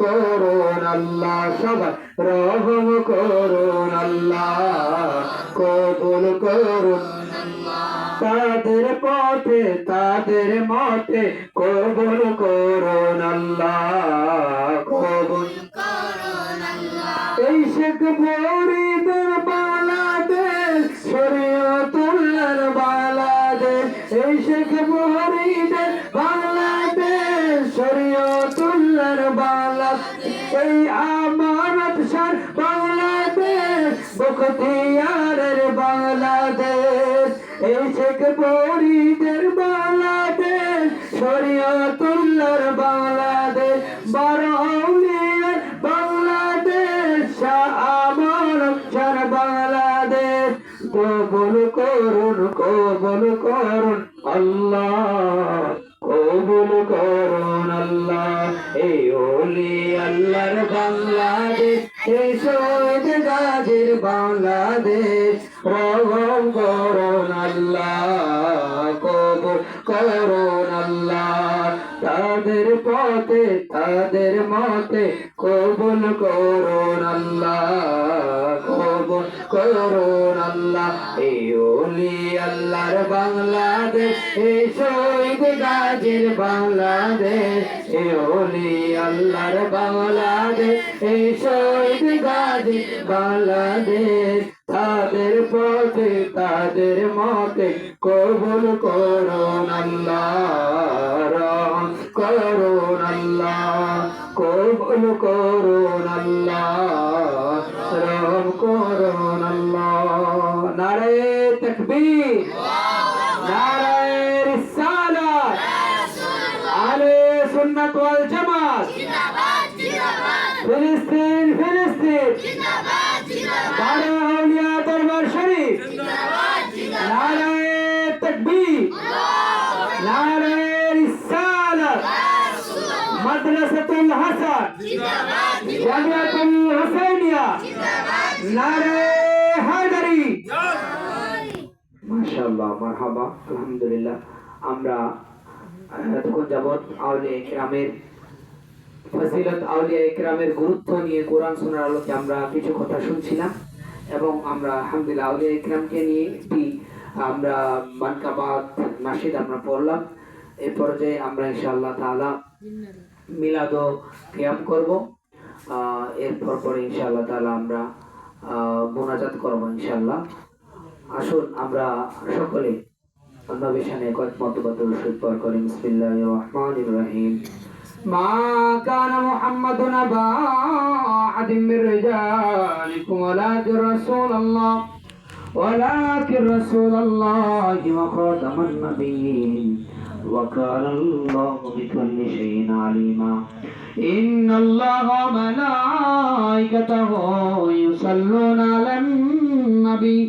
করুন আল্লাহ সবাই রহম করুন আল্লাহ কবুল করুন তাদের পথে তাদের মতে কবুল করুন আল্লাহ কবুল এই শেখ বাংলাদেশ এই আমানত সার বাংলাদেশ, বখতিয়ারের বাংলাদেশ। এই শেখ ফরিদের বাংলাদেশ, শরীয়তুল্লাহর বাংলাদেশ, বারো বাংলাদেশ আমানত সার বাংলাদেশ। কবুল করুন কবুল করুন, আল্লাহ। কবুল করুন আল্লাহ। এই ওলি আল্লাহর বাংলাদেশ, এই শহীদ গাজীর বাংলাদেশ। রহম করুন আল্লাহ, কবুল করুন আল্লাহ। তাদের পথে, তাদের মতে কবুল করুন আল্লাহ করুন আল্লাহ। এই ওলি আল্লাহর বাংলাদেশ, এই শহীদ গাজীর বাংলাদেশ। এই ওলি আল্লাহর বাংলাদেশ, এই শহীদ গাজীর বাংলাদেশ। তাদের পথে, তাদের মতে কবুল করুন আল্লাহ করুন আল্লাহ, কবুল করুন तकबीर। नारायण आले सुन्नत वल जमात। फिलिस्तीन फिलिस्तीन। बारा औलिया दरबार शरीफ। नारायण तकबीर। नारायण रिसालत। मदरसतुल हसन। जमियतुल हुसैनिया। नारायण মাশাআল্লাহ মারহাবা, আলহামদুলিল্লাহ। আমরা এতক্ষণ যাবৎ আউলিয়া ফজিলত আউলিয়া গুরুত্ব নিয়ে কোরআন শোনার আলোকে আমরা কিছু কথা শুনছিলাম এবং আমরা আলহামদুলিল্লাহ আউলিয়া নিয়ে একটি, আমরা মানকাবাদ নাসিদ আমরা পড়লাম। এই পর্যায়ে আমরা ইনশাআল্লাহ তাআলা মিলাদ কিয়াম করব। এরপর পরে ইনশাআল্লাহ তাআলা আমরা মোনাজাত করব ইনশাআল্লাহ। আসুন আমরা সকলে নবী শানে কয়েক মতবাদ রসুল পর করি বিসমিল্লাহির রহমানির রহিম মা কান মুহাম্মাদুন আবা আহাদিন মির রিজালিকুম ওয়ালাকিন রাসূলুল্লাহ ولكن رسول الله وخاتم النبيين وكان الله بكل شيء عليما إن الله وملائكته يصلون على النبي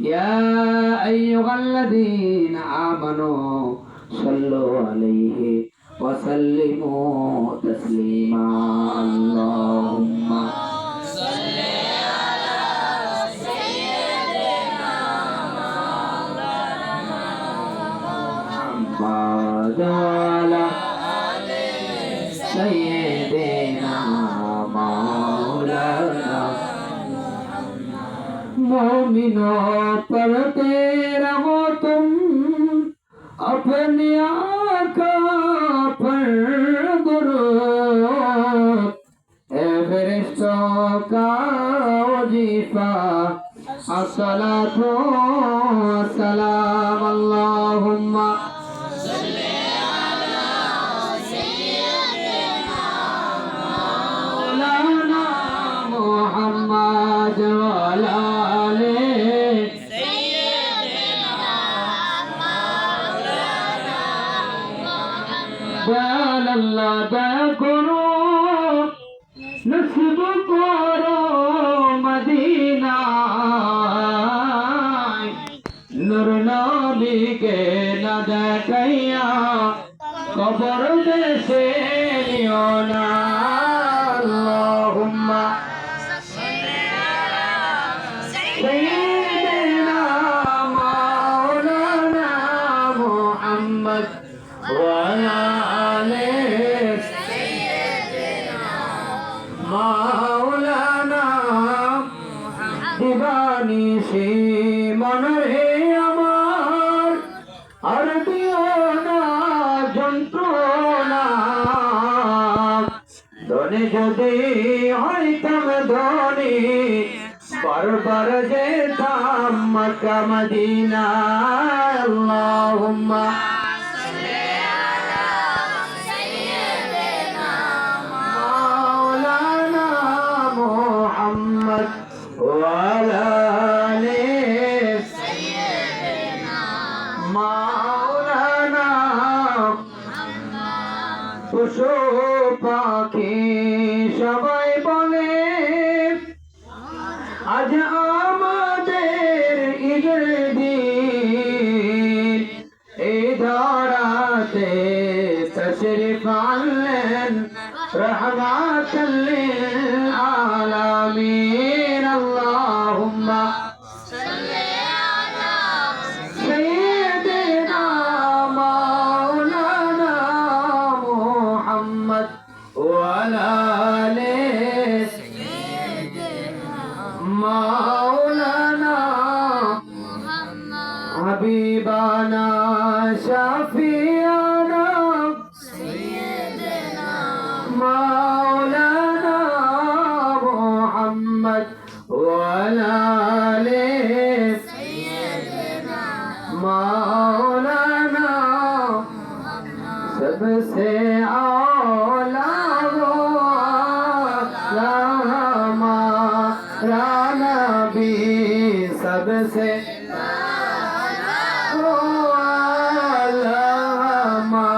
يا أيها الذين آمنوا صلوا عليه وسلموا تسليما. اللهم محمد وعلى سيدنا मोमिनों पर तेरा हो तुम अपने आका पर गुरु ए फरिश्तों का वजीफा अस्सलातु सलाम अल्लाहुम्मा مولانا محمد وعلى যেতে নিও না আল্লাহুম্মা সাইয়্যিদিনা মাওলানা মুহাম্মদ ওয়া আলি আমার আর দিও জীবনে যদি হইতাম ধনী বারবার যেতাম মক্কা মদিনা আল্লাহুম্মা পাখি رحمة للعالمين সে ও আল্লাহ মা